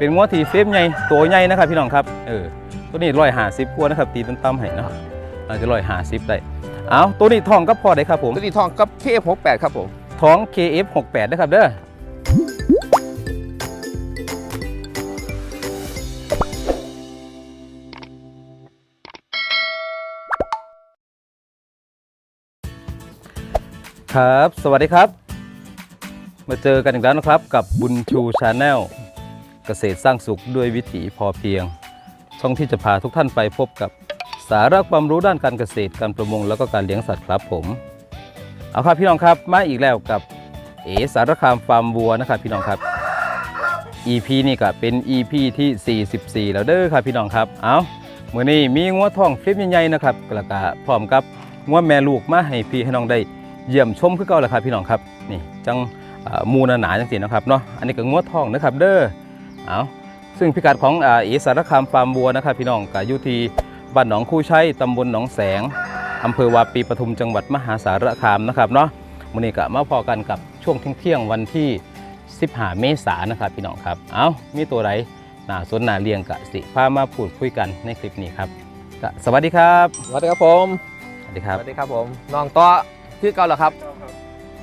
เป็นงัวที่เฟรมใหญ่ตัวใหญ่นะครับพี่น้องครับเออตัวนี้ร้อยห้าสิบกว่านะครับตีต่ำๆให้นะครับอาจจะร้อยห้าสิบได้เอาตัวนี้ทองก็พอได้ครับผมตัวนี้ทองกับเคฟหกแปดครับผมท้อง KF68 นะครับเด้อครับ สวัสดีครับ มาเจอกันอีกแล้วนะครับกับบุญชูชาแนล เกษตรสร้างสุขด้วยวิถีพอเพียง ช่องที่จะพาทุกท่านไปพบกับสาระความรู้ด้านการเกษตรการประมงแล้วก็การเลี้ยงสัตว์ครับผม เอาครับพี่น้องครับมาอีกแล้วกับเอสารคามฟาร์มวัวนะครับพี่น้องครับ EP นี่ก็เป็น EP ที่ 44 แล้วเด้อครับพี่น้องครับ เอาเมื่อนี้มีงัวทองฟลิปใหญ่ๆนะครับกระกะพร้อมกับงัวแม่ลูกมาให้พี่ให้น้องได้เยี่ยมชมคือเก่าแล้วครับพี่น้องครับนี่จังเอ่อหมูหนาจังสีนะครับเนาะอันนี้ก็งัวทองนะครับเด้อ เอาซึ่งพิกัดของอ่าเอสารคามฟาร์มวัวนะครับพี่น้องก็อยู่ที่บ้านหนองคู่ชัยตำบลหนองแสงอำเภอวาปีปทุมจังหวัดมหาสารคามนะครับเนาะมื้อนี้ก็มาพอกันกับช่วงเที่ยงๆวันที่ 15 เมษายนนะครับพี่น้องครับ เอามีตัวไรน่าสนน่าเลียงกะสิพามาพูดคุยกันในคลิปนี้ครับก็สวัสดีครับ สวัสดีครับผม สวัสดีครับ สวัสดีครับผม น้องต่อคือเก่าเหรอครับ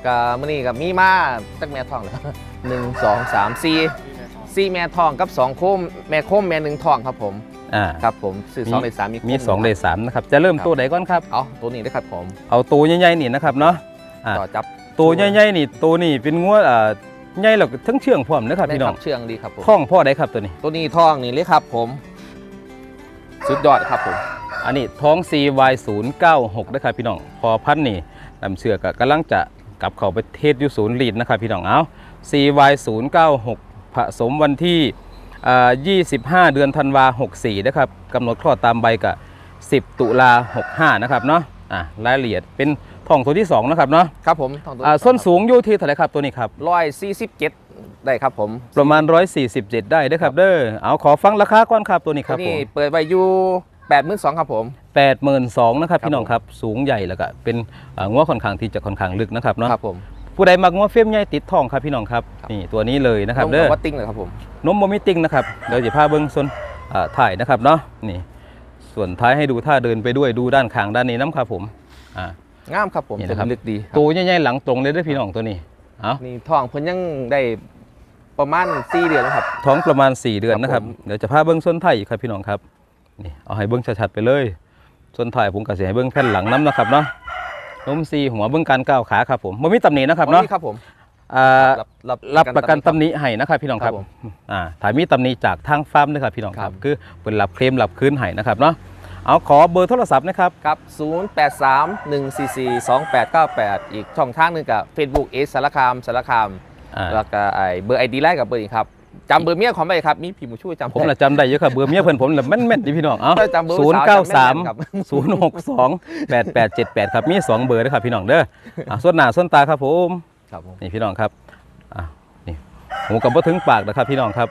กับมื่อนี้กับมีมาจักแม่ทองเลยหนึ่งสองสามสี่ สี่แม่ทองกับสองโคมแม่โคมแม่หนึ่งทองครับผมอ่าครับผมซื้อสองในสามมีโคมี2ใน3นะครับจะเริ่มตัวไหนก่อนครับ เอาตัวนี้ได้ครับผมเอาตัวใหญ่ๆนี่นะครับเนาะอ่าต่อจับตัวใหญ่ๆนี่ตัวนี้เป็นงัวอ่าใหญ่แล้วก็ทั้งเชื่องพร้อมนะครับพี่น้องแม่เชื่องดีครับผมท้องพ่อได้ครับตัวนี้ ตัวนี้ทองนี่เลยครับผมสุดยอดครับผม อันนี้ท้อง CY096 นะครับพี่น้องพอพันธุ์นี่ลำเชือกก็กำลังจะกลับเข้าประเทศอยุศูนย์ลีดนะครับพี่น้องเอา CY096 ผสมวันที่อ่า25 เดือนธันวา64 นะครับกำหนดคลอดตามใบกับ 10 ตุลา65 นะครับเนาะอะรายละเอียดเป็นท้องตัวที่ 2 นะครับเนาะครับผมทองตัวอ่าส้นสูงอยู่ที่เท่าไหร่ครับตัวนี้ครับร้อยสี่สิบเจ็ดได้ครับผม ประมาณ 147 ได้เด้อครับเด้อเอาขอฟังราคาก่อนครับตัวนี้คตัรัวบผนี้มเปิดไว้อยู่แปดหมื่นสองครับผม82,000นะครับครับพี่น้องครับสูงใหญ่แล้วก็เป็นอ่างัวค่อนข้างที่จะค่อนข้างลึกนะครับเนาะครับผม ผู้ใดมักงัวเฟียมใหญ่ติดทองครับพี่น้องครับนี่ตัวนี้เลยนะครับลงเด้อวัดติ้งเลยครับผมนมโมมิติ้งนะครับเดี๋ยวจะพาเบิ้งส่วนอ่าถ่ายนะครับเนาะนี่ส่วนท้ายให้ดูท่าเดินไปด้วยดูด้านข้างด้านนี้น้ำครับผมอ่างามครับผมนี่นะครับตัวลึกดีครับตัวใหญ่ๆหลังตรงเลยเด้วยพี่น้องตัวนี้เอานี่ทองเพิ่นยังได้ประมาณสี่เดือนแล้วครับท้องประมาณ 4 เดือนนะครับครับผมเดี๋ยวจะพาเบิ้งส่วนถ่ายอีกครับพี่น้องครับนี่เอาให้เบิ้งชัดๆไปเลยส่วนถ่ายผมก็จะให้เบิ้งแผ่นหลังน้ำนะครับเนาะ นมซีหัวเบิ้งการก้าวขาครับผมไม่มีตำหนินะครับเนาะอ๋อครับผมอ่ารับรับรับประกันคตำหนิให้นะครับพี่น้องครับครับผมอ่าถ่ายมีตำหนิจากทางฟาร์มนะครับพี่น้องคครัรับบคือเป็นรับเคลมรับคืนให้นะครับเนาะเอาขอเบอร์โทรศัพท์นะครับครับ0 8 3 1 4 4 2 8 9 8 อีกช่องทางหนึงกับ Facebook เอสสารคามสารคามอ่าแล้วก็ไอเบอร์ไอดีไลน์กับเบอร์นี้ครับ จำเบอร์เมียของไปครับมีพี่หมูช่วยจำผมละจำได้เยอะครับเบอร์เมียเพื่อนผมละแม่นแม่นๆดิพี่น้องเอ้าได้จำเบอร์ศูนย์สาวเก้าจำแม่สามนๆครับศูนย์หกสองแปดแปดเจ็ดแปดครับมีสองเบอร์นะครับพี่น้องเด้ออะส่วนหน้าส่วนตาครับผมครับผมนี่พี่น้องครับอะนี่หูกับบ่ถึงปากนะครับพี่น้องครับ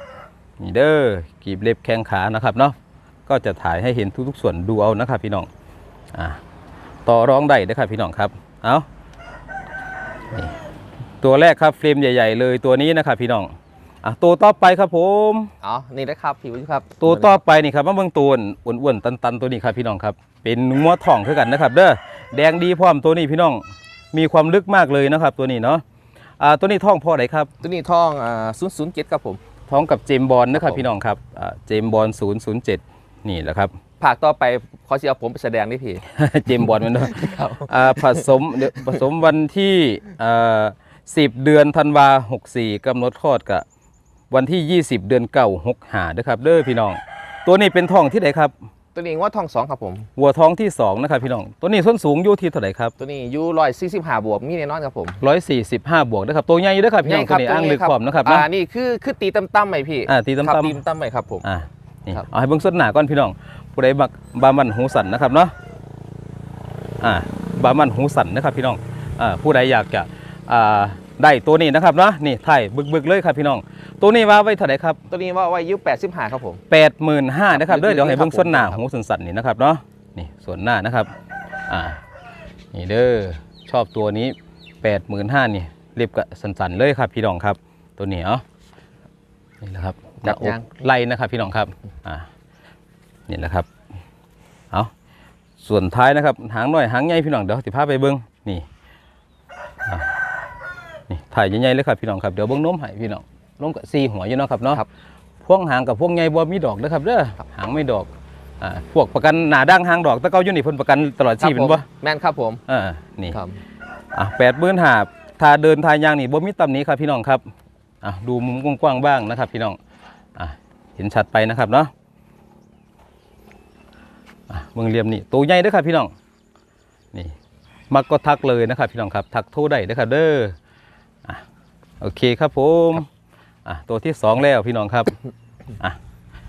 นี่เด้อกีบเล็บแข้งขานะครับเนาะก็จะถ่ายให้เห็นทุกๆส่วนดูเอานะครับพี่น้องอะต่อรองได้นะครับพี่น้องครับเอานี่ตัวแรกครับเฟรมใหญ่ ๆ เลยตัวนี้นะครับพี่น้อง อะตัวต่อไปครับผมอ๋อนี่นะครับพี่หมูช่วยครับตัวต่อไปนี่ครับมาเบิ่งตัวอ้วนๆตันๆตัวนี้ครับพี่น้องครับ เป็นงัวทองคือกันนะครับ เด้อแดงดีพร้อมตัวนี้พี่น้องมีความลึกมากเลยนะครับ ตัวนี้เนาะอ่าตัวนี้ท้องพ่อไหนครับ ตัวนี้ทองอ่า007ครับผมท้องกับเจมส์บอลนะครับครับผมพี่น้องครับอ่าเจมส์บอล007นี่แหละครับภาคต่อไปขอเชียร์ผมไปแสดงนี่พี่ เจมส์บอลมันเนาะครับอ่าผสมเดี๋ยวผสมวันที่อ่า10เดือนธันวา64กำหนดคลอดกับ วันที่ 20 เดือนเก่า65นะครับเด้อพี่น้อง ตัวนี้เป็นท้องที่ไหนครับ ตัวนี้ว่าทองสองครับผม วัวท้องที่สองนะครับพี่น้อง ตัวนี้ส้นสูงอยู่ที่เท่าไหร่ครับตัวนี้อยู่ร้อยสี่สิบห้าบวกมีแน่นอนครับผม145 บวกนะครับ ตัวใหญ่อยู่เด้วยครับพี่น้องตัวนี้อ้างลึกความนะครับอ่าเนาะนี่คือคือตีตั้มๆไหมพี่อ่าตีตั้มๆครับตีตั้มๆไหมครับผม อ่านี่ครับ เอาให้เบิ่งส้นหน้าก่อนพี่น้อง ผู้ใดบักบามันหูสันนะครับเนาะอ่าบามันหูสันนะครับพี่น้องอ่าผู้ใดอยากจะอ่า ได้ตัวนี้นะครับเนาะนี่ไทยบึกๆเลยครับพี่น้อง ตัวนี้ว่าไว้เท่าไหร่ครับตัวนี้ว่าไว้อายุแปดสิบห้าครับผม85,000นะครับเด้อเดี๋ยวให้เบิ่งส่วนหน้าครับหูสันๆนี่นะครับเนาะนี่ส่วนหน้านะครับอ่านี่เด้อชอบตัวนี้ 85,000นี่เรียบกับสันๆเลยครับพี่น้องครับ ตัวนี้เนาะนี่แหละครับจับหน้ยางอกไหล่นะครับพี่น้องครับอ่านี่แหละครับเอาส่วนท้ายนะครับหางหน่อยหางใหญ่พี่น้องเดี๋ยวสิพาไปเบิ้งนี่อะนี่ ถ่ายใหญ่ๆเลยครับพี่น้องครับเดี๋ยวเบิ้งนมให้พี่น้องนมกับซีหัวอยู่เนาะครับเนาะครับพวงหางกับพวงใหญ่บ่มีดอกนะครับเด้อหางไม่ดอกอ่าพวกประกันหนาด่างหางดอกแตะเกาอยู่นี่เพิ่นประกันตลอดชีพเป็นบ่แม่นครับผมอ่านี่ครับอะแปดหมื่นหาถ้าเดินทางยางนี่บ่มีตำหนี้ครับพี่น้องครับอะดูมุมกว้างๆบ้างนะครับ พี่น้องอะเห็นชัดไปนะครับเนาะอะเมืองเหลี่ยมนี่ตัวใหญ่เด้อครับพี่น้องนี่มักก็ทักเลยนะครับพี่น้องครับ ทักโทรได้เด้อครับเด้ออะ โอเคครับผมอะตัวที่สองแล้วพี่น้องครับ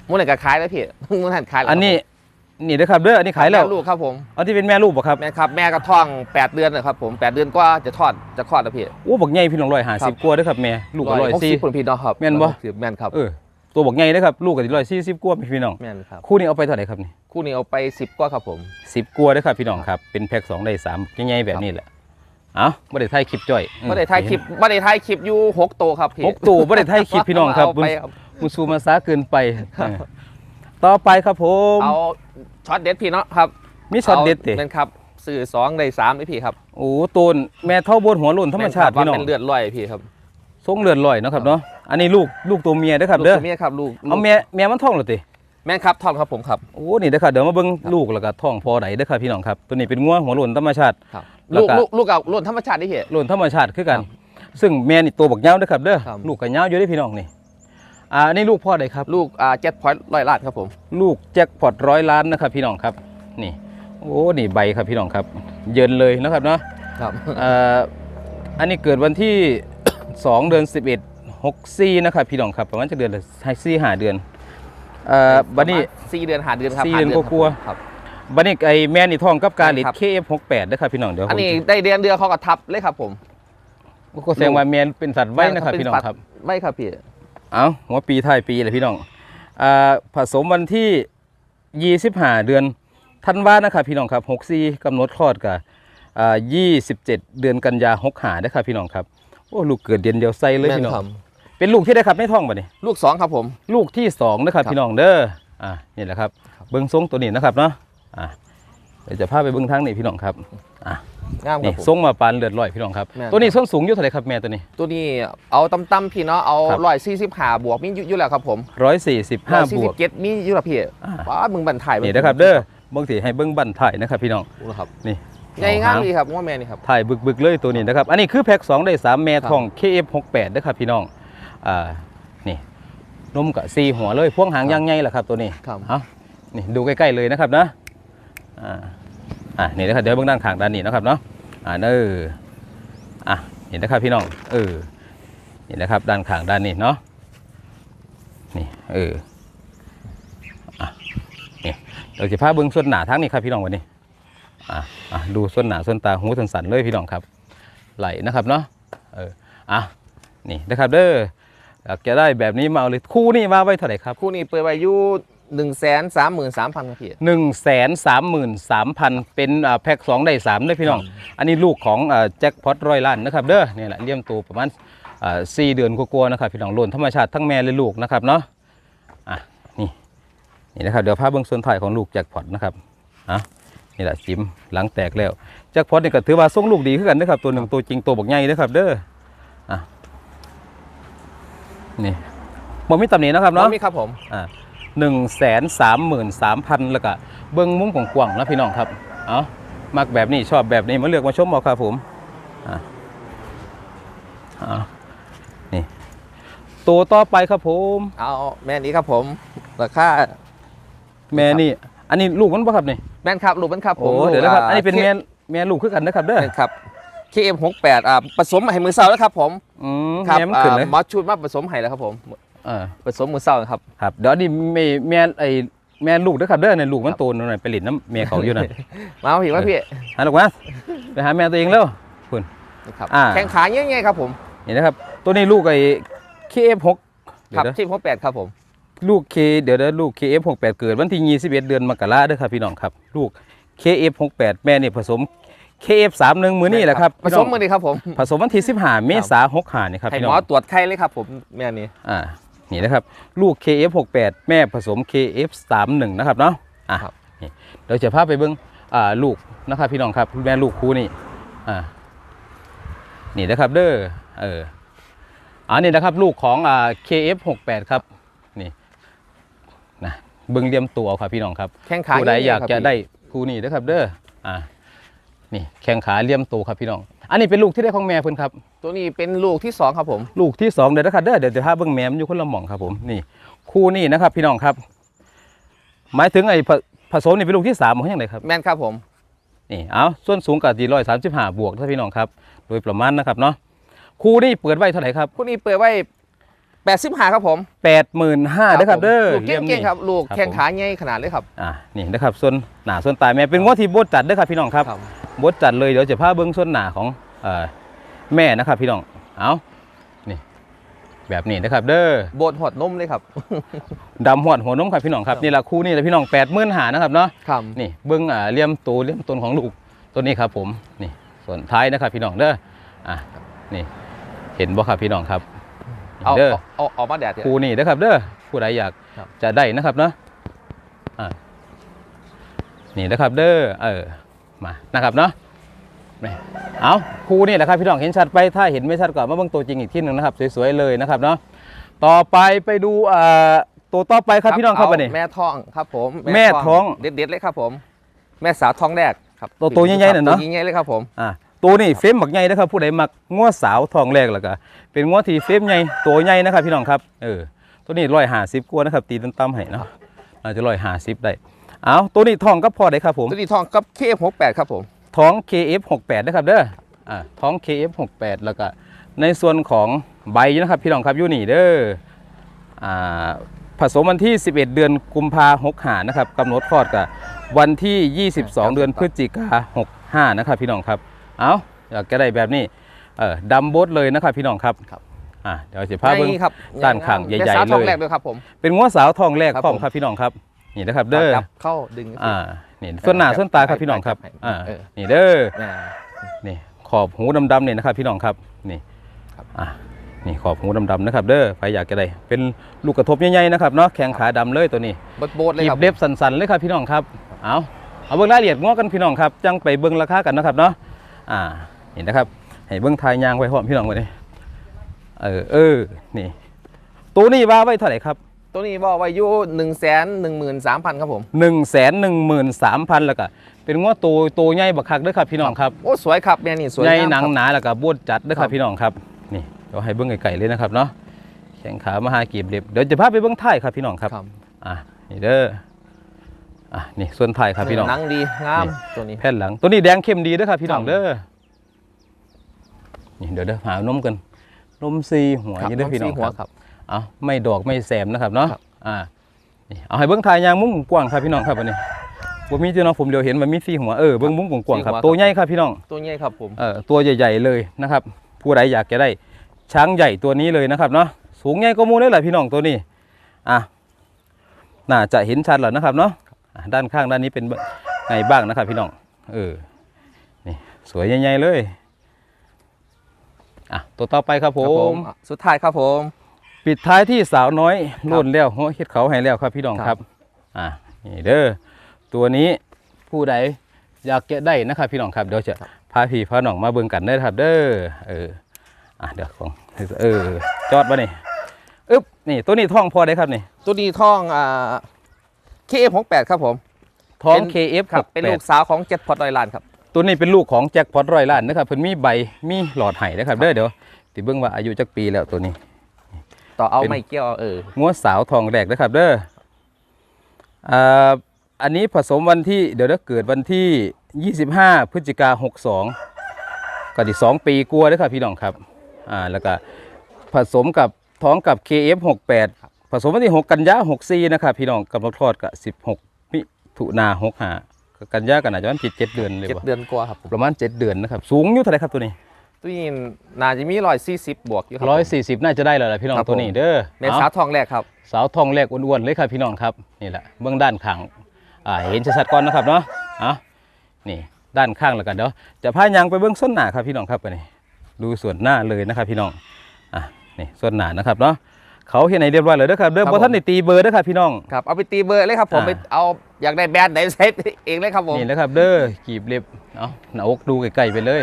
มูนไหนก็ขายแล้วพี่มูนหันขายแล้วอันนี้นี่เด้อครับเด้ออันนี้ขายแล้วม่ลูกครับผมอันที่เป็นแม่ลูกบ่ครับแม่ครับแม่ก็ท้อง 8 เดือนนะครับผม8เดือนกว่าจะทอดจะคลอดแล้วพี่โอ้บักใหญ่พี่น้องร้อยห้าครัสิบบกว่าเด้อครับแม่ลูกก็ร้อยหกสี่สิบคนพี่น้องครับแม่นบ่160แม่นครับเออตัวบักใหญ่เด้อครับลูกก็ร้อยสี่สิบกว่าพี่น้องแม่นครับคู่นี้เอาไปเท่าไหร่ครับนี่คู่นี้เอาไป 10กว่าครับผมสิบกว่าเด้อครับพี่น้องครับเป็นแพ็คสองได้สามใหญ่ๆแบบนี้แหละ เอ้าบ่ได้ถ่ายคลิปจ้อยไม่ได้ถ่ายคลิปไม่ได้ถ่ายคลิปอยู่หกตัวครับพี่หกตัวบ่ได้ถ่ายคลิปพี่น้องครับเอาไปครับมุสูมาซาเกินไปเออต่อไปครับผมเอาช็อตเด็ดพี่เนาะครับมีช็อตเด็ดเตะานั่นครับสื่อสองได้สามเลยพี่ครับโอ้ตูนแม่เท่าบนหัวหล่นธรรมชาติแนคบพี่น้อว่างเป็นเลือดลอยพี่ครับทรงเลือดลอยเนาะครับเนาะอันนี้ลูกลูกตัวเมียเด้อครับลูกเด้อตัวเมียครับลูกเอาแม่แม่มันท้องเหรอติแม่นครับทอมครับผมครับโอ้นี่เด้อครับเดี๋ยวมาเบิ่งลูกแล้วก็ท้องพอไดเด้อครับพี่น้องครับตัวนี้เป็นงัวหัวโลนธรรมชาติครับแล้วลูกก็ลูกลูกเอาล้วนธรรมชาติได้พี่โลนธรรมชาติคือกันครับซึ่งแม่นี่ตัวบักยาวเด้อครับเด้อครับลูกก็ยาวอยู่เด้อพี่น้องนี่อ่าอันนี่ลูกพ่อใดครับ ลูกอ่าเจ็ดพอยต์ร้อยล้านครับผม ลูกแจ็คพอตร้อยล้านนะครับพี่น้องครับ นี่ โอ้นี่ใบครับพี่น้องครับ เยินเลยนะครับเนาะครับเอ่ออันนี้เกิดวันที่ 2 เดือน 11 64นะครับพี่น้องครับประมาณจะเดือนให้ซี่หาเดือนเอ่อบัดนี้สี่เดือนหาเดือนครับสี่หาเดือนครับกลัวครับ บัดนี้ไอแม่นี่ท้องกับการลิด ครับ KF68 นะครับพี่น้องเดี๋ยวผมอันนี้ได้เดือนเดือนเขาก็ทับเลยครับผมก็แสดงว่าแมนเป็นสัตว์ไว้นะครับเป็พี่น้องสัตว์ครับ ไม่ครับพี่ เอาหัวปีท้ายปีเลยพี่น้องอ่าผสมวันที่ 25 เดือนธันวานะครับพี่น้องครับ64กำหนดคลอดกับอ่า27 เดือนกันยา65ได้อครับพี่น้องครับโอ้ลูกเกิดเดือนเดียวใส่เลยพี่น้องแม่ครับเป็นลูกที่ได้ครับในท้องบ่นี่ลูกสองครับผม ลูกที่สองนะครับครับ พี่น้องเด้ออ่านี่แหละครับครับเบิ้งทรงตัวนี้นะครับเนาะ อ่าเดี๋ยวจะพาไปเบิ้งทางนี่พี่น้องครับอะงามครันี่บผมทรงมาปานเลือดลอยพี่น้องครับ แม่น ตัวนี้ส้นสูงอยู่เท่าไหร่ครับแม่ตัวนี้ ตัวนี้เอาตั้มๆพี่เนาะเอาครับ ร้อยสี่สิบห้าบวกมีอยู่อยู่แล้วครับผมร้อยสี่สิบห้าบวกเจ็ดมีอยู่แล้วพี่อ่าว้ามึงบันถ่ายนี่นะครับเด้อบางทีให้เบิ้งบั้นถ่ายนะครับพี่น้องดูนะครับนี่ใหญ่งามดีครับว่าแม่นี่ครับ ถ่ายบึกๆเลยตัวนี้นะครับอันนี้คือแพ็ค2ได้3แม่ครับทอง KF68 นะครับพี่น้องอ่านี่นมกับซีหัวเลยพวงหางยางใหญ่แหละครับตัวนี้ครับ เอานี่ดูใกล้ๆเลยนะครับนะ อ่าอ่านี่นะครับเดี๋ยวเบื้องด้านข้างด้านนี้นะครับเนาะอ่าเนออะเห็นนะครับพี่น้องเออนี่นนะครับด้านข้างด้านนี้เนาะนี่เอออะนี่เราจะพาเบื้องส่วนหนาทั้งนี้ครับพี่น้องวันนี้อะอะดูส่วนหนาส่วนตาหูสันเลยพี่น้องครับ ไหลนะครับเนาะเอออะนี่นะครับเด้ออยากจะได้แบบนี้มาเอาเลยคู่นี่มาไว้เท่าไหร่ครับ คู่นี้เปิดไว้อยู่ หนึ่งแสนสามหมื่นสามพันครับพี่ หนึ่งแสนสามหมื่นสามพันเป็นอ่าแพ็คสองได้สามเลยพี่น้อง อันนี้ลูกของแจ็คพอตร้อยล้านนะครับเด้อเนี่ยแหละเลี้ยงตัวประมาณอ่าสี่เดือนกลัวาๆนะครับพี่น้องโลนธรรมชาติทั้งแม่และลูกนะครับเนาะอะนี่นี่นะครับเดี๋ยวภาพเบื้องส่วนถ่ายของลูกแจ็คพอตนะครับอะนี่แหละจิ้มหลังแตกแล้วแจ็คพอตนี่ก็ถือว่าส่งลูกดีขึ้นกันนะครับตัวหนึ่งตัวจริงตัวบักใหญ่นะครับเด้ออะนี่บ่มีตำหนินะครับเนาะ มีครับผม อ่า หนึ่งแสนสามหมื่นสามพันแล้วก็เบิ้งมุมของกว้างๆนะพี่น้องครับ เอามักแบบนี้ชอบแบบนี้มาเลือกมาชมเอาครับผมอ่าเอานี่ ตัวต่อไปครับผม เอาแม่นี้ครับผมราคาแม่นี่ อันนี้ลูกมันปะครับนี่แม่นครับลูกมันครับผโอ้มเดี๋ยวนะครับาอันนี้เป็นแม่แม่ลูกคือกันนะครับเด้อแม่นครับ KM68 อ่าผสมให้มือเศร้าแล้วครับผมอืมครับแม่มันขึ้นเลยอ่าหมอชูดมาผสมให้แล้วครับผม อ่าผสมมือเศร้าครับครับเดี๋ยวอันนี้แม่แม่ไอแม่ลูกนะครับเด้อเนี่ยลูกมันโตหน่อยไปหลินน้ำแม่เขาอยู่นั่นมาพี่ว่าพี่หาลูกมาไปหาแม่ตัวเองแล้วคุณครับอ่าแข้งขาเงี้ยๆครับผมนี่นะครับ ตัวนี้ลูกไอ้ KF6 เดี๋คยรัวบนะที่ผมแปดครับผมลูก K เดี๋ยวนะลูก KF68 เกิดวันที่21เดือนมกราเด้อครับพี่น้องครับ ลูก KF68 แม่นี่ผสม KF31 มือนี่แหละครับผสมมือดีครับผมผสมวันที่15เมษายน65นี่ครับให้พี่น้หอมองตรวจไข้เลยครับผมแม่นี้อ่า นี่นะครับ ลูก KF68 แม่ผสม KF31 นะครับเนาะอะครับนี่เดี๋ยวจะพาไปเบิ้งอ่าลูกนะครับพี่น้องครับแม่ลูกคู่นี่อ่านี่นะครับเด้อเอออันนี้นะครับลูกของอ่า KF68 ครับนี่นะเบิ้งเลียมตัวครับพี่น้องครับแข้งขาผู้ใดอยากครับจะพี่ได้คู่นี้นะครับเด้ออ่านี่แข้งขาเลียมตัวครับพี่น้อง อันนี้เป็นลูกที่ได้ของแม่เพิ่นครับ ตัวนี้เป็นลูกที่สองครับผม ลูกที่สองเดี๋ยวนะครับเด้อเดี๋ยวจะพาเบิ้งแมมนอยู่คนละหม่องครับผมนี่คู่นี้นะครับ พี่น้องครับ หมายถึงไอ้ผผสมนี่เป็นลูกที่สามของยังไงครับแม่นครับผมนี่เอาส่วนสูงกับดีร้อยสามสิบห้าบวกถ้าพี่น้องครับ โดยประมาณนะครับเนาะคู่นี้เปิดไว้เท่าไหร่ครับคู่นี้เปิดไว้แปดสิบห้าครับผมแปดหมื่นห้านะครับเด้อลูกเก่งๆครับลูกครับแข้งผมขาใหญ่ขนาดเลยครับอ่านี่นะครับส่วนหน้าส่วนตายแม่เป็นงวดที่บดจัดเด้อครับพี่น้องครับครั บบดจัดเลยเดี๋ยวจะพาเบิ้งส่วนหน้าของเอ่อแม่นะครับพี่น้องเอานี่แบบนี้นะครับ เด้อโบดหดนมเลยครับดำหวดหัวนมครับพี่น้องครับครับนี่ละคู่นี่แหละพี่น้องแปดหมื่นหานะครับเนาะครับนี่เบิ้งอ่าเลี่ยมตัวเลี่ยมต้นของลูกตัวนี้ครับ ผมนี่ส่วนท้ายนะครับ พี่น้องเด้ออะนี่ เห็นบ่ครับพี่น้องครับเอาเด้อเอาเอาออกมาแดดเถอะคู่นี่นะครับ เด้อผู้ใดอยากครับจะได้นะครับเนาะอะนี่นะครับ เด้อเออ มานะครับเนาะนี่เอาคู่นี่แหละครับพี่น้องเห็นชัดไปถ้าเห็นไม่ชัดก็มาเบิ่งตัวจริงอีกที่หนึ่งนะครับสวยๆเลยนะครับเนาะต่อไปไปดูอ่าตัวต่อไปครับพี่น้องครับเาอันนี้แม่ทองครับผม แม่ท้องเด็ดๆเลยครับผม แม่สาวท้องแรกครับตัวตัวใหญ่ๆน่ะเนอะตัวใหญ่ๆเลยครับผมอ่าตัวนี้เฟรมบักใหญ่นะครับผู้ใดมักง้วสาวทองแรกแล้วก็เป็นง้วที่เฟรมใหญ่ตัวใหญ่นะครับพี่น้องครับเออตัวนี้ร้อยห้าสิบกว่านะครับตีต่ำๆให้เนาะอาจจะร้อยห้าสิบได้ เอาตัวนี้ทองก็พอได้ครับผมตัวนี้ทองกับเคฟหกแปดครับผมท้อง KF68 นะครับเด้ออ่าท้อง KF68 แล้วก็ในส่วนของใบนะครับพี่น้องครับอยู่นี่เด้ออ่าผสมวันที่ 11 เดือนกุมภาหกหานะครับกำหนดคลอดกับวันที่ 22 เดือนพฤศจิกา65นะครับพี่น้องครับ เอาอยากจะได้แบบนี้เออดำโบดเลยนะครับพี่น้องครับครับอ่าเดี๋ยวจะพาเบิ่งนี่ครับด้านข้างใหญ่ๆแม่สาวทองเลยแรกด้วยครับผมเป็นง้วสาวทองแรกครับพร้อมผมครับพี่น้องครับ นี่นะครับเด้อจับเข้าดึงอ่านี่ส่วนหน้าส่วนตาครับพี่น้องครับให้อ่าเออนี่เด้อแม่นี่ขอบหูดำๆเนี่ยนะครับ พี่น้องครับนี่ครับอะนี่ขอบหูดำๆนะครับเด้อใครอยากจะได้เป็นลูกกระทบใหญ่ๆนะครับเนาะแข้งขาดำเลยตัวนี้โบดโบดเลยหยิครับบเล็บสันๆเลยครับพี่น้องครับเอาเอาเบิ้งรายละเอียดง้อกันพี่น้องครับจังไปเบิ้งราคากันนะครับเนาะอ่านี่นะครับให้เบิ้งทายยางไว้พร้อมพี่น้องไว้นี่เออเออนี่ตัวนี้ว่าไว้เท่าไหร่ครับ ตัวนี้บอกว่าอยู่หนึ่งแสนหนึ่งหมื่นสามพันครับผมหนึ่งแสนหนึ่งหมื่นสามพันแล้วก็เป็นง้อตัวตัวใหญ่บักคักเด้อครับพี่น้องครับโอ้สวยครับแม่นี่สวยใหญ่งามหนังครับหนาแล้วก็บวดจัดเด้อคครัรับบพี่น้องครับนี่เดี๋ยวให้เบิ้งไก่ๆเลยนะครับเนาะแข้งขามาหากีบเล็บเดี๋ยวจะพาไปเบิ้งท้ายครับพี่น้องครับครับอะนี่เด้ออะนี่ส่วนท้ายครับพี่น้อง หนังดีงามนี่ตัวนี้ แผ่นหลังตัวนี้แดงเข้มดีเด้อครับพี่น้องครับเด้อ นี่เดี๋ยวเด้อหานมกันนมซีหัวครับนี่เด้อพี่น้องหัวครับครับ เอาไม่ดอกไม่แซมนะครับเนาะครับอ่านี่เอาให้เบิ้งทายยางมุ้งกว้างๆครับพี่น้องครับอันนี้บ่มีที่น้องผมเดียวเห็นมันมีสีหัวเออเบิ้งมุ้งกว้างๆครับตัวใหญ่ครับพี่น้องตัวใหญ่ครับผมเอ่อตัวใหญ่ๆเลยนะครับ ผู้ใดอยากจะได้ช้างใหญ่ตัวนี้เลยนะครับเนาะสูงใหญ่ก็มูเลยแหละพี่น้องตัวนี้อะน่าจะเห็นชัดแล้วนะครับเนาะอะด้านข้างด้านนี้เป็นไงบ้างนะครับ พี่น้องเออนี่สวยใหญ่ๆเลยอะตัวต่อไปครับผครับผมมสุดท้ายครับผม ปิดท้ายที่สาวน้อยรุ่นแล้วหัวเฮ็ดเขาให้แล้วครับพี่น้องคครัรับบอะนี่เด้อตัวนี้ผู้ใดอยากจะได้นะครับพี่น้องครับเดี๋ยวจะพาพี่พาน้องมาเบิ่งกันเด้อครับ เด้อเอออะเดี๋ยวของเออจอดบ่นี่อึ๊บนี่ตัวนี้ท้องพอได้ครับนี่ ตัวนี้ทองอ่าเคฟหกแปดครับผมท้องเป็น KF ครับเป็นลูกสาวของเจ็ดพอดอยลานครับ ตัวนี้เป็นลูกของแจ็คพอตร้อยล้านนะครับเพิ่นมีใบมีหลอดไห้นะครับเด้อเดี๋ยวติเบิ่งว่าอายุจักปีแล้วตัวนี้ ต่อเอาเป็นไม่เกี่ยวเอองัวสาวทองแรกนะครับเด้ออ่าอันนี้ผสมวันที่เดี๋ยวเด้อเกิดวันที่ 25 พฤศจิกา62 ก็ดิ2ปีกลัวาเด้อครับพี่น้องครับอ่าแล้วก็ผสมกับท้องกับ KF68 ผสมวันที่ 6 กันยา64 นะครับพี่น้องกำหนดคลอดกับ 16 มิถุนา65ก็กันยากันอาจจะวันจิต7เดือนเลยเจ็ดวะเดือนกว่าครับผมประมาณ 7 เดือนนะครับ สูงอยู่เท่าไหร่ครับตัวนี้ ตัวนี้น่าจะมีร้อยสี่สิบบวกอยู่ครัผม140น่าจะได้แล้วล่ะพี่น้องครับตัวนี้ผมเด้อแม่สาวทองแรกครับ สาวทองแรกอ้วนๆเลยครับพี่น้องครับนี่แหละเบื้องด้านข้างอ่าเห็นชัดๆก่อนนะครับเนาะเอานี่ด้านข้างแล้วกันเดี๋ยวจะพายางไปเบื้องส้นหน้าครับพี่น้องครับไปนี่ดูส่วนหน้าเลยนะครับพี่น้องอะนี่ส่วนหน้านะครับเนาะเขาเห็นไหนเรียบร้อยเลยเด้อครับเด้อครับบ่ผมท่านได้ตีเบอร์เด้อครับพี่น้อง ครับเอาไปตีเบอร์เลยครับผมอ่า ไปเอาอยากได้แบรนด์ไหนใช้เองเลยครับผม นี่นะครับเด้อกีบเล็บเอาหน้าอกดูใกล้ๆไปเลย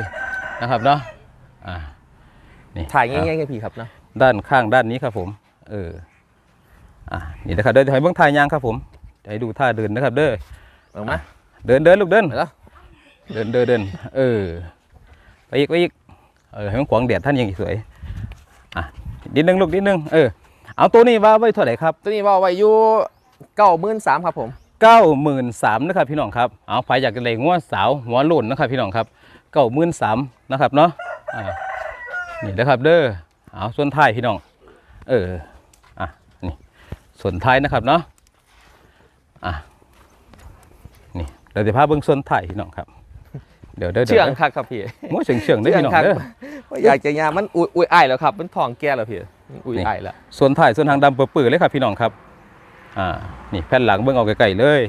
นะครับเนาะ อ่านี่ถ่ายง่ายๆให้พี่ครับเนาะด้านข้างด้านนี้ครับผม เอออ่านี่นะครับเดินให้เบิ่งท่ายางครับผมจะให้ดูท่าเดินนะครับ เด้อเอามาเดินเดินลูกเดินแล้วเดินเดินเดินเออไปอีกไปอีกเออให้มันขวางแดดท่านยังอีกสวยอะนิดนึงลูกนิดนึงเออเอาตัวนี้ว่าไว้เท่าไหร่ครับตัวนี้ว่าไว้อยู่เก้าหมื่นสามครับผมเก้าหมื่นสามนะครับพี่น้องครับเอาใครอยากจะเลยงัวสาวหัวโลุ่นนะครับพี่น้องครับเก้าหมื่นสามนะครับเนาะ อ่านี่นะครับเด้อเอาส่วนท้ายพี่น้อง เอออะนี่ส่วนท้ายนะครับเนาะอะนี่เดี๋ยวจะพาเบิ้งส่วนท้ายพี่น้องครับ เดี๋ยวเดี๋ยวเชื่องดี๋ยวคักครับพี่งัวเฉียงเฉียงได้อพี่น้องเด้อว่าอยากจะยามันอุ้ยอุ้ยไอายแล้วครับ มันทองแก่แล้วพี่มันอุ้ยนี่ไอายแล้วส่วนท้ายส่วนทางดำเปื่อยๆเลยครับพี่น้องครับอ่านี่แผ่นหลังเบิ่งเอาไกลๆเลย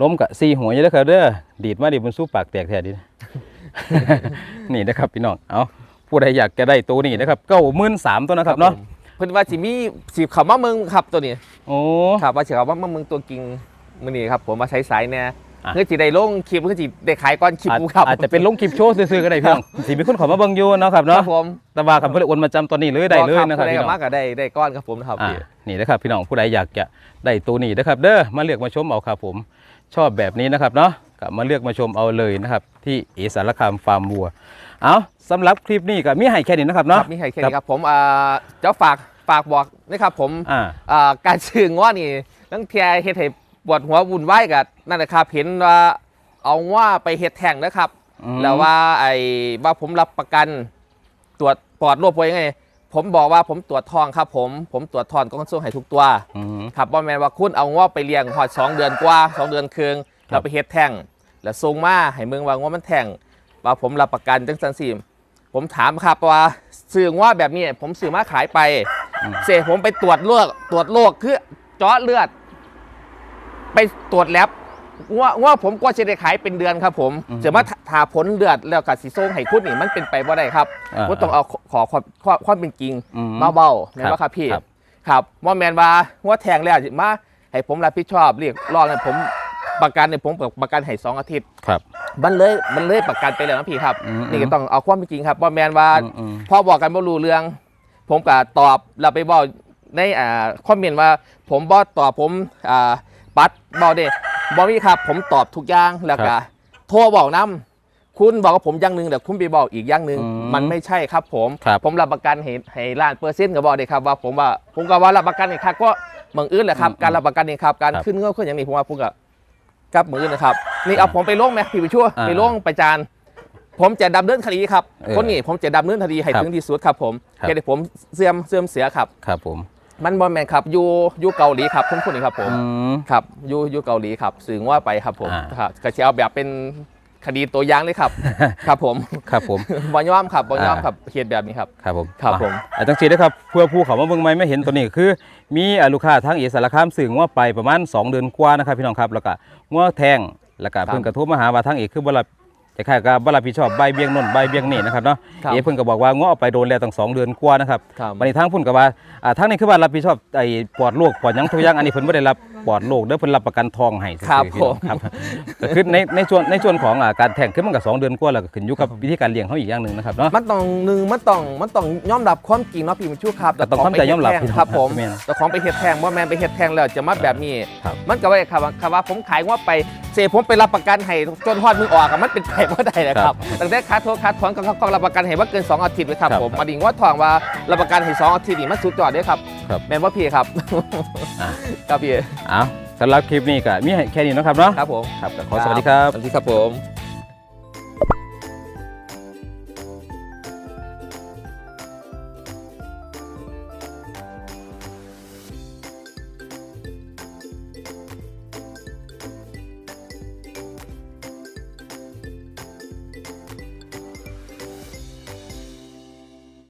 ล้มกะซีหัวอยู่แล้วครับเด้อดีดมาดิบนสู้ปากแตกแท้ดิ นี่นะครับพี่น้องเอาผู้ใดอยากจะได้ตัวนี้นะครับเก้าหมื่นสามตัวนะครับเนาะผมเพิ่นว่าสิมีสิเขามาเมืองครับตัวนี้โอ้ครับว่าสิเขามาเมืองตัวกิงมื้อนี้ครับผมมาใช้สายแน่อะเพื่อสิได้ลงคลิปเพื่อสิได้ขายก่อนคลิปอาจกูครับอาจจะเป็นลงคลิปโชว์ซื่อๆก็ได้พี่น้องสิมีคนเขอมาเบิ่งอยู่เนาะครับคเนาะรับผมแต่ว่าคำเพื่อนโอนมาจำตอนนี้เลยได้เลยนะครับได้พี่กัน้องมากก็ได้ได้ก้อนครับผมนะครับอ่าพี่นี่นะครับพี่น้องผู้ใดอยากจะได้ตัวนี้นะครับ เด้อมาเลือกมาชมเอาครับผมชอบแบบนี้นะครับเนาะ ก็มาเลือกมาชมเอาเลยนะครับ ที่เอสารคามฟาร์มวัว เอาสำหรับคลิปนี้ก็มีให้แค่นี้นะครับคเนาะรับมีใครแค่นี้ครับผมอ่าเจ้าฝากฝากบอกนะครับผมอ่าอ่าการซื้อง้อนี่ตั้งเทียเฮ็ดให้ปวดหัววุ่นวายกับนั่นแหละครับเห็นว่าเอาว่าไปเฮ็ดแท่งนะครับอืมแล้วว่าไอ้ว่าผมรับประกันตรวจปอดโรคป่วยยังไงผมบอกว่าผมตรวจทองครับผม ผมตรวจทองก็ต้องส่งให้ทุกตัวอืมครับบ่แม่นว่าคุณเอาง้อไปเลี้ยงหอดสองเดือนกว่าสองเดือนครึ่งครับ เราไปเฮ็ดแท่งแล้วส่งมาให้เมืองว่าง้อมันแท่งว่าผมรับประกันจังสันสิผมถามครับว่าซื้อง้อแบบนี้ผมซื้อมาขายไป เสยผมไปตรวจเลือดตรวจโรคคือเจาะเลือด ไปตรวจแลบว่าว่าผมก็จะได้ขายเป็นเดือนครับ ผมอืมจะมาถาผลเลือดแล้วกับสีส้มให้คุณนี่มันเป็นไปว่าได้ครับอ่าว่าต้องเอาขขอความความความเป็นจริงอืมเบาๆแม่นว่าครับพี่ครับครับว่าแมนว่าว่าแทงแล้วสิมาให้ผมรับผิดชอบเรียกรองให้ผม ประกันเนี่ยผมประกันให้สองอาทิตย์ครับ มันเลยมันเลยประกันไปแล้วนะพี่ครับ อืมนี่ก็ต้องเอาความเป็นจริงครับว่าแมนว่าอืมอืมพอบอกกันบ่รู้เรื่อง ผมก็ตอบเราไปบอกในอ่าคอมเมนต์ว่า ผมบอตอบผมอ่าปัดบอเดบอมีครับ ผมตอบทุกอย่างแล้วก็โทรบอกนํคุณบอกว่าผมอย่างหนึ่งแต่คุณไปบอกอีกอย่างหนึ่งอืมมันไม่ใช่ครับผม ครับ ผมรับประกันให้ให้ล้านเปอร์เซ็นต์กับบอกเลยครับว่าผมว่าผมก็ว่ารับประกันนี่ครับก็เมืองอื่นแหละครับอืมการรับประกันนี่ครับการครับขึ้นเงื่อนขึ้นอย่างนี้ผมว่าผมก็ กับมืออื่นนะครับนี่เอาผมไปลงไหมพี่ไปชั่วอ่าไปลงไปจานผมจะดำเนินคดีครับเออคนนี้ผมจะดำเนินคดีให้ครับถึงที่สุดครับ ผมครับแค่ได้ผมเสื่อมเสื่อมเสียครับครับผมมันบอลแมนครับอยู่อยู่เกาหลีครับคุณคนนี้ครับผมอืมครับอยู่อยู่เกาหลีครับสื่อว่าไปครับผมอ่าครับก็จะเอาแบบเป็น คดีตัวอย่างเลยครับ ครับผมครับผมบอลย่อมครับบอลย่อมอ่าครับเหตุแบบนี้ครับครับผมครับผมอะจังสีนะครับเพื่อผู้เขามาเบิ่งไม่ไม่เห็นตัวนี้คือ มีอะลูกค้าทั้งเอสารคามสื่อว่าไปประมาณ 2 เดือนกว่านะครับพี่น้องครับแล้วก็งัวแทงแล้วก็เพิ่นกระทบมาหาว่าทั้งเอกคือบ่รับจะค่ายกับ่รับผิดชอบใบเบี้ยงนนใบเบี้ยงนี่นะครับเนาะครับเอเพิ่นก็บอกว่างัวเอาไปโดนแล้วตั้งสองเดือนกว่านะครับครับวันนี้ทางพุ่นก็ว่าอ่าทางนี้คือว่ารับผิดชอบไอ้ปอดโรคปอดหยังทุกอย่างอันนี้เพิ่นบ่ได้รับ ปอดโรคเด้อเพิ่นรับประกันทองให้ซื่อๆครับพี่น้องผม ครับก็คือในในส่วนในส่วนของอ่าการแทงคือมันก็สองเดือนกว่าแล้วก็ขึ้นอยู่กับวิธีการเลี้ยงเขาอีกอย่างหนึงนะครับเนาะ มันต้องหนึ่งมันต้องมันต้องยอมรับความจริงเนาะพี่มิชูครับก็ต้องเข้าใจยอมรับแต่ขงไปเฮ็ดแทงครับผมแม่นแต่ของไปเฮ็ดแทงว่าแมนไปเฮ็ดแทงแล้วจะมาแบบนี้ ครับ มันก็ว่าครับว่าครับว่าผมขายว่าไปเสยผมไปรับประกันให้จนฮอดมือออกอะมันเป็นไปบ่ได้นะครับตั้งแต่คัดโทษคัดถอนก็ก็รับประกันให้ว่าเกิน 2 อาทิตย์เลยครับครับผมมาดิ่งว่าทองว่ารับประกันให้ 2 อาทิตย์นี่มันสุดยอดเด้อครับ ครับแม่นว่าพี่ครับอะครับพี่เอาสำหรับคลิปนี้ก็มีให้แค่นี้เนาะครับเนาะครับผมครับก็ขอสวัสดีครับสวัสดีครับผม